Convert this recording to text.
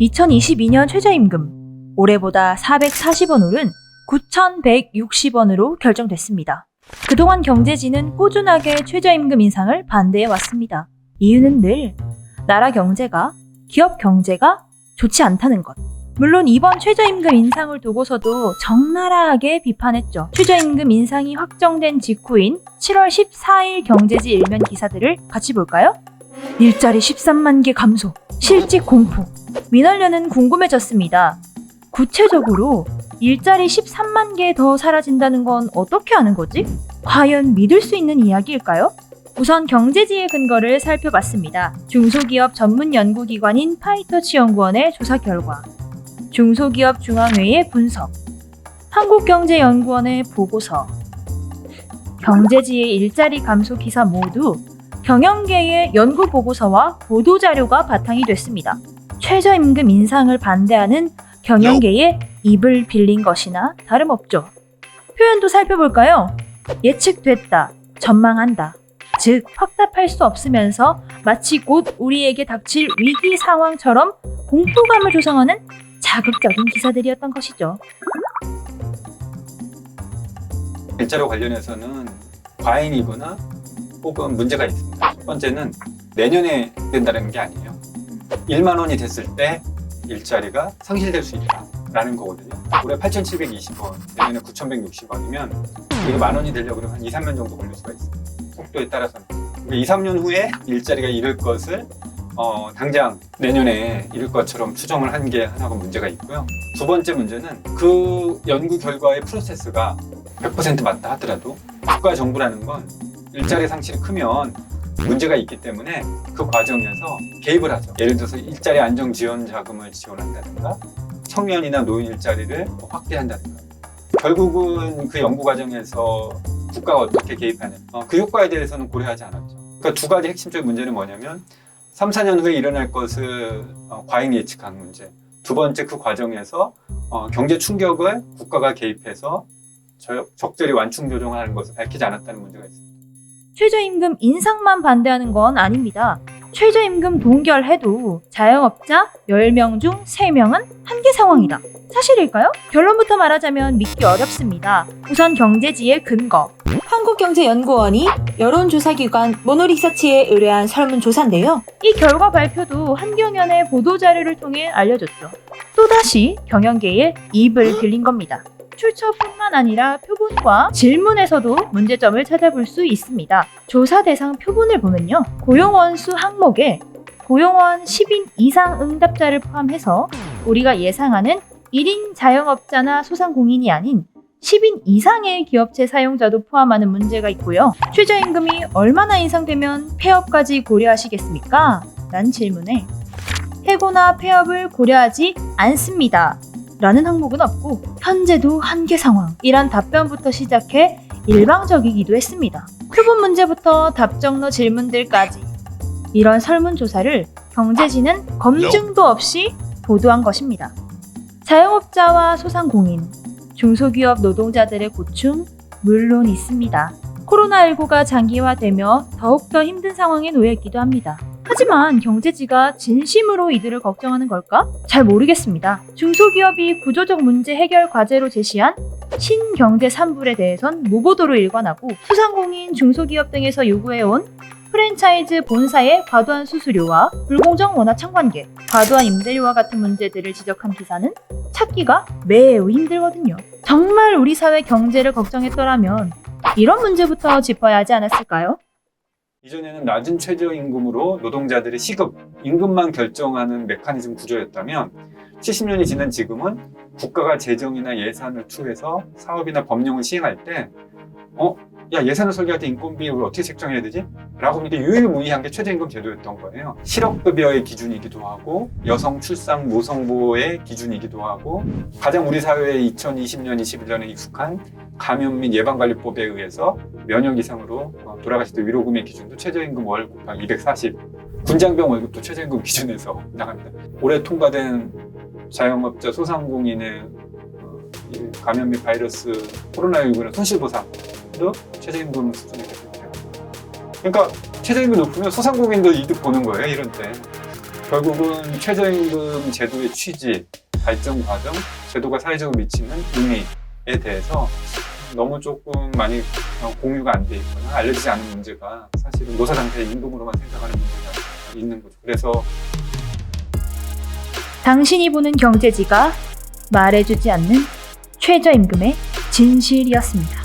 2022년 최저임금 올해보다 440원 오른 9,160원으로 결정됐습니다. 그동안 경제지는 꾸준하게 최저임금 인상을 반대해 왔습니다. 이유는 늘 나라 경제가 기업 경제가 좋지 않다는 것. 물론 이번 최저임금 인상을 두고서도 적나라하게 비판했죠. 최저임금 인상이 확정된 직후인 7월 14일 경제지 일면 기사들을 같이 볼까요? 일자리 13만 개 감소, 실직 공포. 민원련은 궁금해졌습니다. 구체적으로 일자리 13만 개 더 사라진다는 건 어떻게 하는 거지? 과연 믿을 수 있는 이야기일까요? 우선 경제지의 근거를 살펴봤습니다. 중소기업 전문 연구기관인 파이터치 연구원의 조사 결과, 중소기업 중앙회의 분석, 한국경제연구원의 보고서, 경제지의 일자리 감소 기사 모두 경영계의 연구 보고서와 보도 자료가 바탕이 됐습니다. 최저임금 인상을 반대하는 경영계의 입을 빌린 것이나 다름없죠. 표현도 살펴볼까요? 예측됐다, 전망한다. 즉, 확답할 수 없으면서 마치 곧 우리에게 닥칠 위기 상황처럼 공포감을 조성하는 자극적인 기사들이었던 것이죠. 일자로 관련해서는 과잉이거나 혹은 문제가 있습니다. 첫 번째는 내년에 된다는 게 아니에요. 1만 원이 됐을 때 일자리가 상실될 수 있다라는 거거든요. 올해 8,720원, 내년에 9,160원이면 이게 만 원이 되려고 그러면 한 2, 3년 정도 걸릴 수가 있어요. 속도에 따라서는. 그러니까 2, 3년 후에 일자리가 잃을 것을 어, 당장 내년에 잃을 것처럼 추정을 한 게 하나가 문제가 있고요. 두 번째 문제는 그 연구 결과의 프로세스가 100% 맞다 하더라도 국가 정부라는 건 일자리 상실이 크면 문제가 있기 때문에 그 과정에서 개입을 하죠. 예를 들어서 일자리 안정 지원 자금을 지원한다든가 청년이나 노인 일자리를 확대한다든가 결국은 그 연구 과정에서 국가가 어떻게 개입하냐 어, 그 효과에 대해서는 고려하지 않았죠. 그러니까 두 가지 핵심적인 문제는 뭐냐면 3, 4년 후에 일어날 것을 어, 과잉 예측한 문제. 두 번째 그 과정에서 어, 경제 충격을 국가가 개입해서 저- 적절히 완충 조정하는 것을 밝히지 않았다는 문제가 있습니다. 최저임금 인상만 반대하는 건 아닙니다. 최저임금 동결해도 자영업자 10명 중 3명은 한계 상황이다. 사실일까요? 결론부터 말하자면 믿기 어렵습니다. 우선 경제지의 근거. 한국경제연구원이 여론조사기관 모노리서치에 의뢰한 설문조사인데요. 이 결과 발표도 한경연의 보도자료를 통해 알려졌죠. 또다시 경영계의 입을 빌린 겁니다. 출처뿐만 아니라 표본과 질문에서도 문제점을 찾아볼 수 있습니다. 조사 대상 표본을 보면요. 고용원 수 항목에 고용원 10인 이상 응답자를 포함해서 우리가 예상하는 1인 자영업자나 소상공인이 아닌 10인 이상의 기업체 사용자도 포함하는 문제가 있고요. 최저임금이 얼마나 인상되면 폐업까지 고려하시겠습니까? 라는 질문에 해고나 폐업을 고려하지 않습니다. 라는 항목은 없고 현재도 한계 상황이란 답변부터 시작해 일방적이기도 했습니다. 표본 문제부터 답정너 질문들까지 이런 설문조사를 경제지는 검증도 없이 보도한 것입니다. 자영업자와 소상공인, 중소기업 노동자들의 고충 물론 있습니다. 코로나19가 장기화되며 더욱더 힘든 상황에 놓여 있기도 합니다. 하지만 경제지가 진심으로 이들을 걱정하는 걸까? 잘 모르겠습니다. 중소기업이 구조적 문제 해결 과제로 제시한 신경제 3불에 대해선 무보도로 일관하고 소상공인 중소기업 등에서 요구해온 프랜차이즈 본사의 과도한 수수료와 불공정 원화 청관계, 과도한 임대료와 같은 문제들을 지적한 기사는 찾기가 매우 힘들거든요. 정말 우리 사회 경제를 걱정했더라면 이런 문제부터 짚어야 하지 않았을까요? 이전에는 낮은 최저임금으로 노동자들의 시급, 임금만 결정하는 메커니즘 구조였다면 70년이 지난 지금은 국가가 재정이나 예산을 투해서 사업이나 법령을 시행할 때 어? 야 예산을 설계할 때 인건비 우리 어떻게 책정해야 되지? 라고 하니까 유일무이한 게 최저임금 제도였던 거예요. 실업급여의 기준이기도 하고 여성 출산 모성보호의 기준이기도 하고 가장 우리 사회에 2020년, 21년에 익숙한 감염 및 예방관리법에 의해서 면역 이상으로 어, 돌아가실 때 위로금의 기준도 최저임금 월 곱하기 240 군장병 월급도 최저임금 기준에서 나갑니다. 올해 통과된 자영업자 소상공인의 어, 이 감염 및 바이러스 코로나19는 손실보상도 최저임금 수준이 됩니다. 그러니까 최저임금 높으면 소상공인도 이득 보는 거예요 이런 때. 결국은 최저임금 제도의 취지, 발전 과정, 제도가 사회적으로 미치는 의미에 대해서 너무 조금 많이 어, 공유가 안 돼 있거나 알려지지 않은 문제가 사실은 노사단체 임금으로만 생각하는 문제가 있는 거죠. 그래서 당신이 보는 경제지가 말해주지 않는 최저임금의 진실이었습니다.